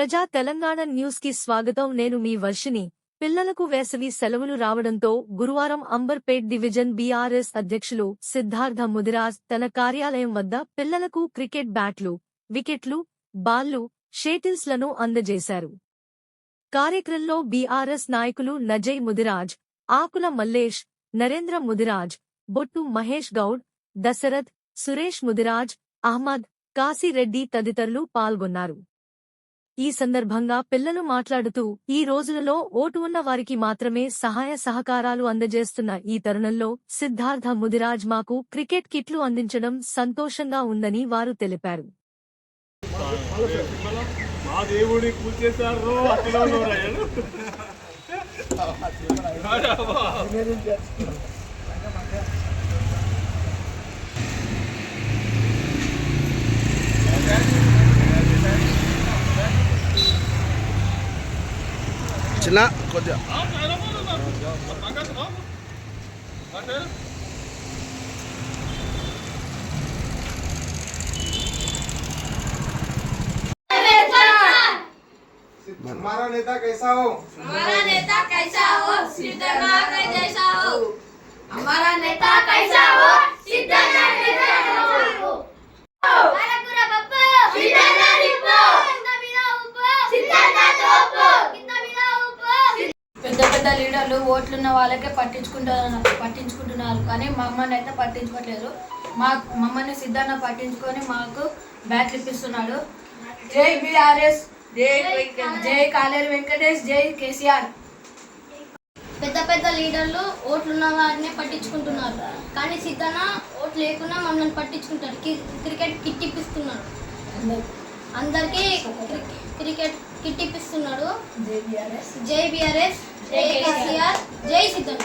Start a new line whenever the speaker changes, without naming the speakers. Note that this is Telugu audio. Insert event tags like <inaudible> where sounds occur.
ప్రజా తెలంగాణ న్యూస్కి స్వాగతం. నేను మీ వర్షిని పిల్లలకు వేసవి సెలవులు రావడంతో గురువారం అంబర్పేట్ డివిజన్ బీఆర్ఎస్ అధ్యక్షులు సిద్ధార్థ ముదిరాజ్ తన కార్యాలయం వద్ద పిల్లలకు క్రికెట్ బ్యాట్లు వికెట్లు బాల్లు షేటిల్స్లను అందజేశారు. కార్యక్రమంలో బీఆర్ఎస్ నాయకులు నజయ్ ముదిరాజ్ ఆకుల మల్లేష్ నరేంద్ర ముదిరాజ్ బొట్టు మహేష్ గౌడ్ దశరథ్ సురేష్ ముదిరాజ్ అహ్మద్ కాశీరెడ్డి తదితరులు పాల్గొన్నారు. ఈ సందర్భంగా పిల్లలు మాట్లాడుతూ ఈ రోజులలో ఓటు ఉన్న వారికి మాత్రమే సహాయ సహకారాలు అందజేస్తున్న ఈ తరుణంలో సిద్ధార్థ ముదిరాజ్ మాకు క్రికెట్ కిట్లు అందించడం సంతోషంగా ఉందని వారు తెలిపారు.
మా <laughs>
చిన్న కొద్దిగా
हमारा नेता कैसा हो
हमारा नेता कैसा हो सिद्धनाथ जैसा हो
పెద్ద లీడర్లు ఓట్లున్న వాళ్ళకే పట్టించుకుంటారు పట్టించుకుంటున్నారు. కానీ మమ్మల్ని అయితే పట్టించుకోవట్లేదు మా మమ్మల్ని సిద్ధాన్న పట్టించుకొని మాకు బ్యాట్లు ఇప్పిస్తున్నాడు. జై బీఆర్ఎస్ జై కాలేరు. వెంకటేష్ జై కేసీఆర్.
పెద్ద పెద్ద లీడర్లు ఓట్లున్న వారిని పట్టించుకుంటున్నారు. కానీ సిద్ధన ఓట్లు లేకున్నా మమ్మల్ని పట్టించుకుంటారు క్రికెట్ కిట్ ఇప్పిస్తున్నాడు. అందరికీ క్రి- క్రికెట్ కిట్ ఇప్పిస్తున్నాడు.
జై బీఆర్ఎస్.
జై బీఆర్ఎస్ జై కేసీఆర్. జై సిద్ధన్